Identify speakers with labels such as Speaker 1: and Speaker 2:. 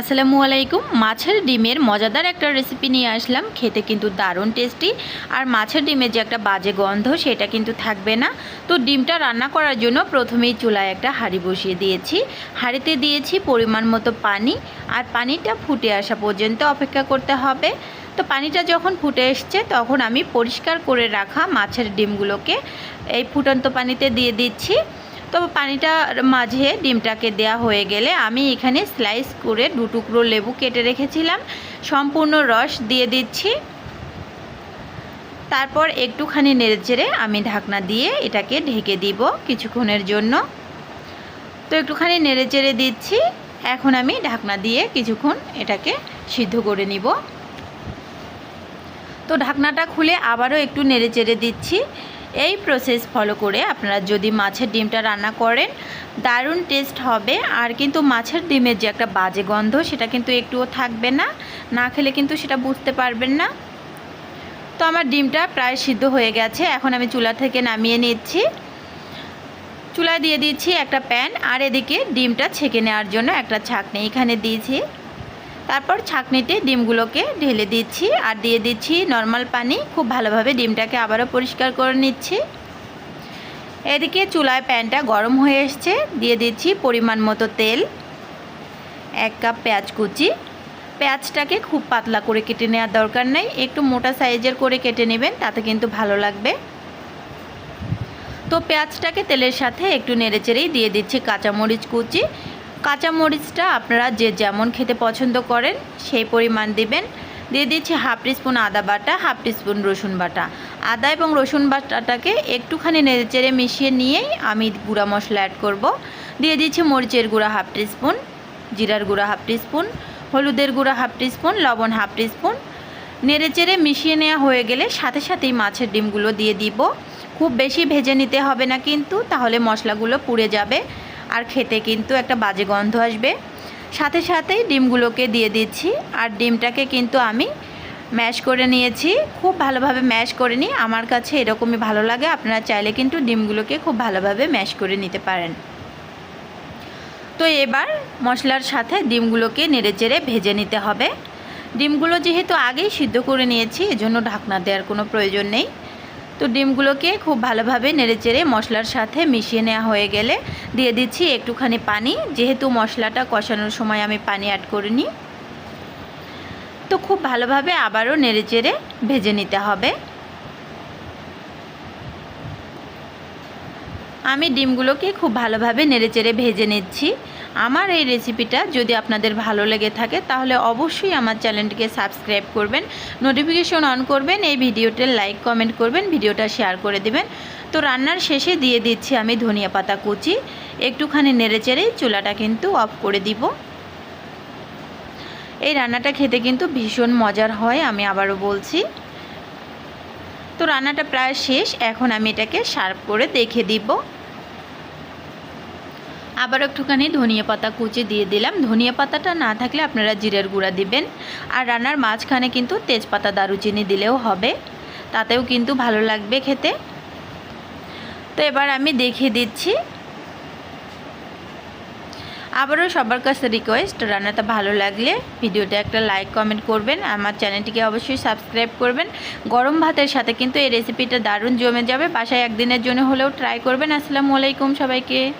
Speaker 1: আসসালামু আলাইকুম। মাছের ডিমের মজাদার একটা রেসিপি নিয়ে আসলাম। খেতে কিন্তু দারুণ টেস্টি আর মাছের ডিমের যে একটা বাজে গন্ধ, সেটা কিন্তু থাকবে না। তো ডিমটা রান্না করার জন্য প্রথমেই চুলায় একটা হাঁড়ি বসিয়ে দিয়েছি। হাঁড়িতে দিয়েছি পরিমাণ মতো পানি। আর পানিটা ফুটে আসা পর্যন্ত অপেক্ষা করতে হবে। তো পানিটা যখন ফুটে এসছে, তখন আমি পরিষ্কার করে রাখা মাছের ডিমগুলোকে এই ফুটন্ত পানিতে দিয়ে দিচ্ছি। তো পানিটার মাঝে ডিমটাকে দেয়া হয়ে গেলে আমি এখানে স্লাইস করে দু টুকরো লেবু কেটে রেখেছিলাম। সম্পূর্ণ রস দিয়ে দিচ্ছি। তারপর একটুখানি নেড়ে নেড়েচেড়ে আমি ঢাকনা দিয়ে এটাকে ঢেকে দিব কিছুক্ষণের জন্য। তো একটুখানি নেড়ে নেড়েচেড়ে দিচ্ছি। এখন আমি ঢাকনা দিয়ে কিছুক্ষণ এটাকে সিদ্ধ করে নিব। তো ঢাকনাটা খুলে আবারও একটু নেড়ে নেড়েচেড়ে দিচ্ছি। এই প্রসেস ফলো করে আপনারা যদি মাছের ডিমটা রান্না করেন, দারুণ টেস্ট হবে। আর কিন্তু মাছের ডিমের যে একটা বাজে গন্ধ, সেটা কিন্তু একটুও থাকবে না। না খেলে কিন্তু সেটা বুঝতে পারবেন না। তো আমার ডিমটা প্রায় সিদ্ধ হয়ে গেছে। এখন আমি চুলা থেকে নামিয়ে নিচ্ছি। চুলায় দিয়ে দিচ্ছি একটা প্যান আর এদিকে ডিমটা ছেঁকে নেওয়ার জন্য একটা ছাঁকনি এখানে দিয়েছি। তারপর ছাঁকনিতে ডিমগুলোকে ঢেলে দিচ্ছি আর দিয়ে দিচ্ছি নর্মাল পানি। খুব ভালোভাবে ডিমটাকে আবারও পরিষ্কার করে নিচ্ছি। এদিকে চুলায় প্যানটা গরম হয়ে এসছে। দিয়ে দিচ্ছি পরিমাণ মতো তেল, এক কাপ পেঁয়াজ কুচি। পেঁয়াজটাকে খুব পাতলা করে কেটে নেওয়ার দরকার নেই। একটু মোটা সাইজের করে কেটে নেবেন, তাতে কিন্তু ভালো লাগবে। তো পেঁয়াজটাকে তেলের সাথে একটু নেড়েচেড়েই দিয়ে দিচ্ছি কাঁচামরিচ কুচি। কাঁচা মরিচটা আপনারা যে যেমন খেতে পছন্দ করেন, সেই পরিমাণ দিবেন। দিয়ে দিচ্ছি হাফ টিস্পুন আদা বাটা, হাফ টিস্পুন রসুন বাটা। আদা এবং রসুন বাটাটাকে একটুখানি নেড়েচেড়ে মিশিয়ে নিয়েই আমি গুঁড়া মশলা অ্যাড করব। দিয়ে দিচ্ছি মরিচের গুঁড়া হাফ টিস্পুন, জিরার গুঁড়া হাফ টিস্পুন, হলুদের গুঁড়া হাফ টিস্পুন, লবণ হাফ টিস্পুন। নেড়েচেড়ে মিশিয়ে নেওয়া হয়ে গেলে সাথে সাথেই মাছের ডিমগুলো দিয়ে দিব। খুব বেশি ভেজে নিতে হবে না কিন্তু, তাহলে মশলাগুলো পুড়ে যাবে। আর খেতে কিন্তু একটা বাজে গন্ধ আসবে। সাথে সাথেই ডিমগুলোকে দিয়ে দিচ্ছি। আর ডিমটাকে কিন্তু আমি ম্যাশ করে নিয়েছি। খুব ভালোভাবে ম্যাশ করে নিই। আমার কাছে এরকমই ভালো লাগে। আপনারা চাইলে কিন্তু ডিমগুলোকে খুব ভালোভাবে ম্যাশ করে নিতে পারেন। তো এবার মশলার সাথে ডিমগুলোকে নেড়েচেড়ে ভেজে নিতে হবে। ডিমগুলো যেহেতু আগেই সিদ্ধ করে নিয়েছি, এজন্য ঢাকনা দেওয়ার কোনো প্রয়োজন নেই। তো ডিমগুলোকে খুব ভালোভাবে নেড়েচেড়ে মশলার সাথে মিশিয়ে নেওয়া হয়ে গেলে দিয়ে দিচ্ছি একটুখানি পানি। যেহেতু মশলাটা কষানোর সময় আমি পানি অ্যাড করিনি, তো খুব ভালোভাবে আবারও নেড়েচেড়ে ভেজে নিতে হবে। আমি ডিমগুলোকে খুব ভালোভাবে নেড়েচেড়ে ভেজে নিচ্ছি। আমার এই রেসিপিটা যদি আপনাদের ভালো লেগে থাকে, তাহলে অবশ্যই আমার চ্যানেলটিকে সাবস্ক্রাইব করবেন নোটিফিকেশন অন করবেন, এই ভিডিওতে লাইক কমেন্ট করবেন, ভিডিওটা শেয়ার করে দেবেন। তো রান্নার শেষে দিয়ে দিচ্ছি আমি ধনিয়া পাতা কুচি, একটুখানি নেড়েচেড়েই চুলাটা কিন্তু অফ করে দিব। এই রান্নাটা খেতে কিন্তু ভীষণ মজার হয়, আমি আবারও বলছি। তো রান্নাটা প্রায় শেষ, এখন আমি এটাকে সার্ভ করে দেখে দিব। আবার একটুখানি ধনিয়া পাতা কুচি দিয়ে দিলাম। ধনিয়া পাতাটা না থাকলে আপনারা জিরের গুঁড়া দিবেন। আর রান্নার মাঝখানে কিন্তু তেজপাতা, দারুচিনি দিলেও হবে। তাতেও কিন্তু ভালো লাগবে খেতে। তো এবার আমি দেখিয়ে দিচ্ছি। আবারও সবার কাছে রিকোয়েস্ট রান্নাটা ভালো লাগলে ভিডিওটা একটা লাইক কমেন্ট করবেন। আমার চ্যানেলটিকে অবশ্যই সাবস্ক্রাইব করবেন। গরম ভাতের সাথে কিন্তু এই রেসিপিটা দারুণ জমে যাবে। বাসায় একদিনের জন্য হলেও ট্রাই করবেন। আসসালামু আলাইকুম সবাইকে।